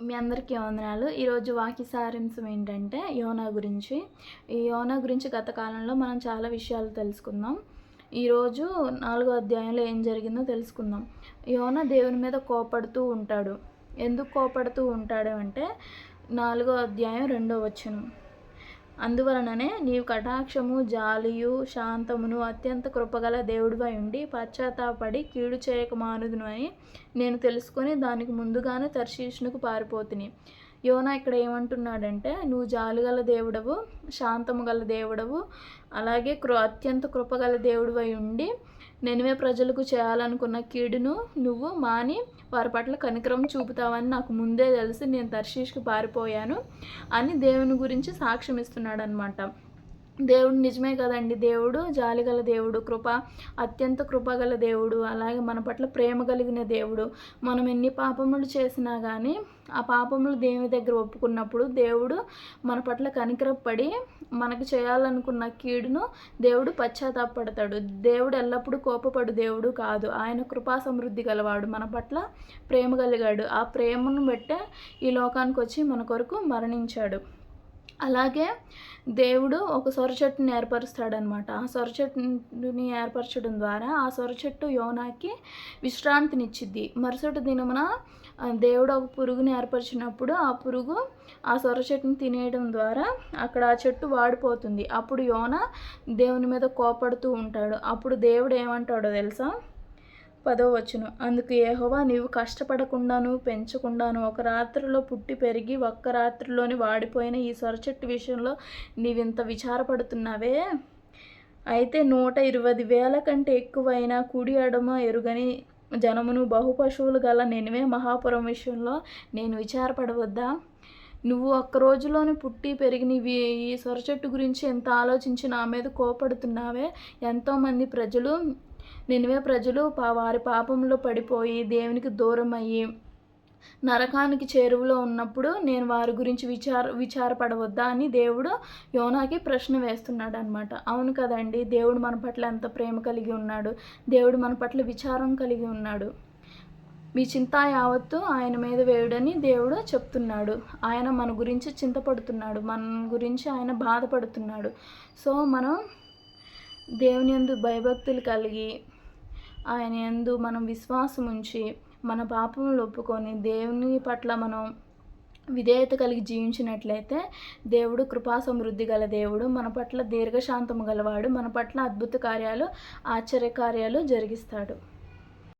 మీ అందరికీ వందనాలు. ఈరోజు వాక్య సారాంశం ఏంటంటే యోనా గురించి. ఈ యోనా గురించి గత కాలంలో మనం చాలా విషయాలు తెలుసుకుందాం ఈరోజు నాలుగో అధ్యాయంలో ఏం జరిగిందో తెలుసుకుందాం. యోన దేవుని మీద కోపడుతూ ఉంటాడు. ఎందుకు కోపడుతూ ఉంటాడు అంటే నాలుగో అధ్యాయం రెండో వచనం. అందువలననే నీవు కటాక్షము జాలియు శాంతమును అత్యంత కృపగల దేవుడివై ఉండి పశ్చాత్తాపడి కీడు చేయక మానుదును అని నేను తెలుసుకొని దానికి ముందుగానే తర్శీష్నుకు పారిపోతుని. యోనా ఇక్కడ ఏమంటున్నాడంటే నువ్వు జాలుగల దేవుడవు శాంతము గల దేవుడవు అలాగే కృ అత్యంత కృపగల దేవుడివై ఉండి నెనివే ప్రజలకు చేయాలనుకున్న కీడును నువ్వు మాని వారి పట్ల కనికరం చూపుతావని నాకు ముందే తెలిసి. నేను తర్శీష్కి పారిపోయాను అని దేవుని గురించి సాక్ష్యం ఇస్తున్నాడనమాట దేవుడు నిజమే కదండి. దేవుడు జాలిగల దేవుడు కృప అత్యంత కృపగల దేవుడు అలాగే మన పట్ల ప్రేమ కలిగిన దేవుడు. మనం ఎన్ని పాపములు చేసినా కానీ ఆ పాపములు దేవుని దగ్గర ఒప్పుకున్నప్పుడు దేవుడు మన పట్ల కనికరపడి మనకు చేయాలనుకున్న కీడును దేవుడు పశ్చాత్తాపడతాడు దేవుడు ఎల్లప్పుడూ కోపపడు దేవుడు కాదు. ఆయన కృపా సమృద్ధి గలవాడు. మన పట్ల ప్రేమ కలిగాడు. ఆ ప్రేమను బట్టే ఈ లోకానికి వచ్చి మన కొరకు మరణించాడు. అలాగే దేవుడు ఒక సొర చెట్టుని ఏర్పరుస్తాడనమాట. ఆ సొర చెట్టుని ఏర్పరచడం ద్వారా ఆ సొర చెట్టు యోనాకి విశ్రాంతినిచ్చిద్ది. మరుసటి దినమున దేవుడు ఒక పురుగుని ఏర్పరిచినప్పుడు ఆ పురుగు ఆ సొర చెట్టుని తినేయడం ద్వారా అక్కడ ఆ చెట్టు వాడిపోతుంది. అప్పుడు యోన దేవుని మీద కోపడుతూ ఉంటాడు. అప్పుడు దేవుడు ఏమంటాడో తెలుసా? పదో వచ్చును అందుకు ఏహోవా నీవు కష్టపడకుండాను పెంచకుండాను ఒక రాత్రిలో పుట్టి పెరిగి ఒక్క రాత్రిలోని వాడిపోయిన ఈ సొరచెట్టు విషయంలో నీవింత విచారపడుతున్నావే? అయితే నూట ఇరవై వేల కంటే ఎక్కువైన కుడి అడమ ఎరుగని జనమును బహుపశువులు గల నేనువే మహాపురం విషయంలో నేను విచారపడవద్దా? నువ్వు ఒక్క రోజులోనే పుట్టి పెరిగిన ఈ సొరచెట్టు గురించి ఎంత ఆలోచించి నా మీద కోపడుతున్నావే? ఎంతోమంది ప్రజలు నినివే ప్రజలు పా వారి పాపంలో పడిపోయి దేవునికి దూరం అయ్యి నరకానికి చేరువలో ఉన్నప్పుడు నేను వారి గురించి విచార విచారపడవద్దా అని దేవుడు యోనాకి ప్రశ్న వేస్తున్నాడు అనమాట అవును కదండి దేవుడు మన పట్ల ఎంత ప్రేమ కలిగి ఉన్నాడు? దేవుడు మన పట్ల విచారం కలిగి ఉన్నాడు. మీ చింత యావత్తు ఆయన మీద వేయుడని దేవుడు చెప్తున్నాడు. ఆయన మన గురించి చింతపడుతున్నాడు. మన గురించి ఆయన బాధపడుతున్నాడు. సో మనం దేవుని ఎందు భయభక్తులు కలిగి ఆయన ఎందు మనం విశ్వాసం ఉంచి మన పాపములు ఒప్పుకొని దేవుని పట్ల మనం విధేయత కలిగి జీవించినట్లయితే దేవుడు కృపా సమృద్ధి గల దేవుడు మన పట్ల దీర్ఘశాంతము గలవాడు మన పట్ల అద్భుత కార్యాలు ఆశ్చర్య కార్యాలు జరిగిస్తాడు.